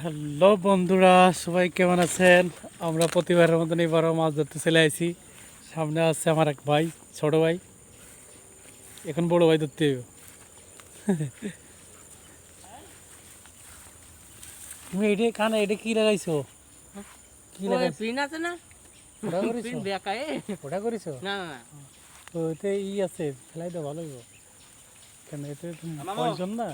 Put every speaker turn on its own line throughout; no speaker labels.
Hello বন্ধুরা সবাই কেমন আছেন? আমরা প্রতিবারের মতন এবারও মাছ ধরতে চলে আসি সামনে আছে আমার এক ভাই ছোট ভাই। এখন বড় ভাই ধরতে। তুমি এটা কানে এটা কি লাগাইছো? কি লাগাইছো?
পিন আছে না?
ওটা করিছো?
বেকায়।
ওটা করিছো?
না না
তো এতে ই আছে ফেলাই তো ভালো হইব। কেন এতে পয়জন না?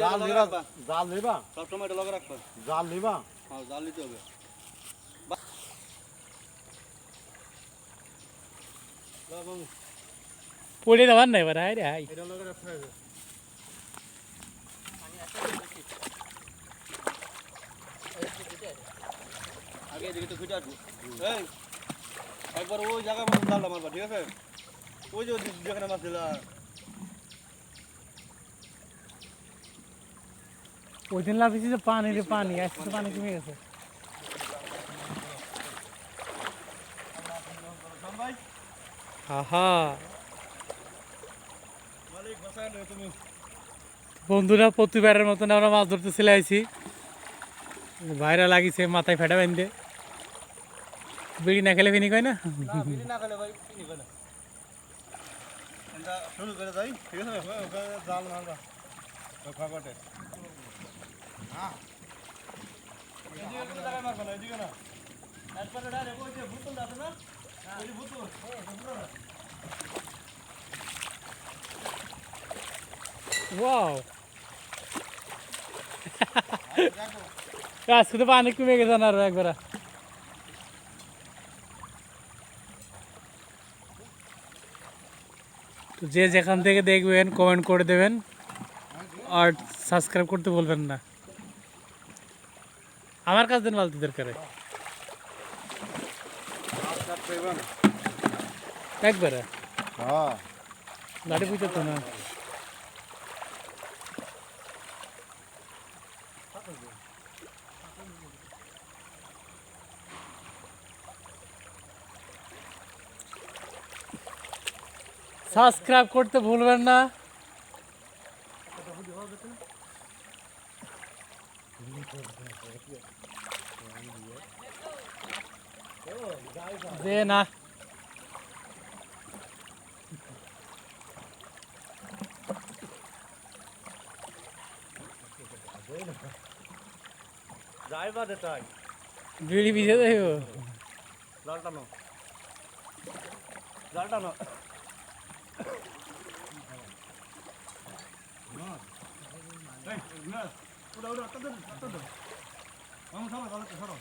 জাল নিবা জাল নিবা
সবসময় এটা লগে রাখবা
জাল নিবা
হ্যাঁ জাল নিতে হবে
পড়ে দেওয়ার নাই এবার হাই রে হাই
এটা লগে রাখতে হবে
আগে এদিকে তো ফিটে আসবো এই একবার ওই জায়গায় মাছ জালটা মারবা ঠিক আছে ওই যে ওই যেখানে মাছ দিলা
ওই দিন লাফিয়েছি যে পানি রে পানি আজকে তো পানি কমে গেছে। বন্ধুরা প্রতিবারের মতন আমরা মাছ ধরতে চলে আইছি। বাইরে লাগিছে মাথায় ফেটা বেঁধে বিড়ি না খেলে ফিনি কয় না?
শুরু করে যাই ঠিক আছে? জাল মারবা। ওই ফাঁকটে হ্যাঁ এদিকে কোনো জায়গায় মারবা না এদিকে না একবারে ডাইরেক্ট ওই যে বোতল আছে না ওই যে বোতল ওই বোতল না।
ওয়াও আজকে তো পানি কমে গেছে না আরো একবার তো যে যেখান থেকে দেখবেন কমেন্ট করে দেবেন আর সাবস্ক্রাইব করতে বলবেন না আমার কাছে দিন বালতি দরকার
মাছ কাটতে হবে না
একবারে
হ্যাঁ
লাঠি পুজো তো না সাবস্ক্রাইব করতে ভুলবেন না dê nè
Drive vào
đất trời Really
bị thế đấy hả? Lát tao nó Lát tao nó Nó Nó আটটা দে, আটটা দে। মামু, সরো, জালটা সরো।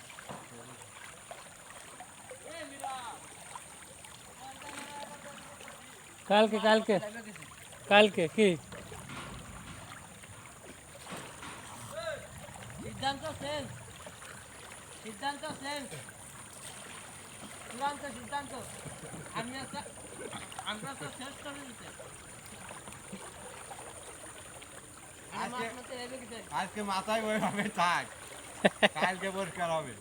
কালকে কালকে। কালকে কি?
সিদ্ধান্ত শেষ। সিদ্ধান্ত শেষ। চূড়ান্ত সিদ্ধান্ত। আমি আমরা তো শেষ করে দিতে।
আজকে- মাথায় ওইভাবে থাক। কালকে পরিষ্কার হবে।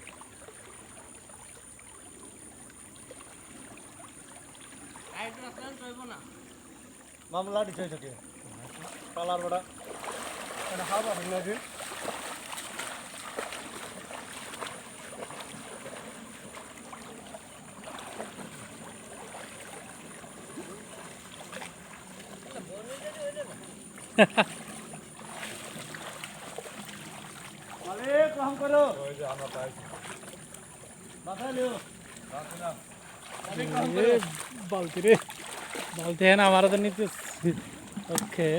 আইডি রাখলেন চলবো না।
মামু লাঠি চাইছো কি বড়া। এটা হাওয়া ভিন্ন দিন। রহম করো।
বালতি রে বালতি হ্যাঁ আমার তো নিতে ওকে।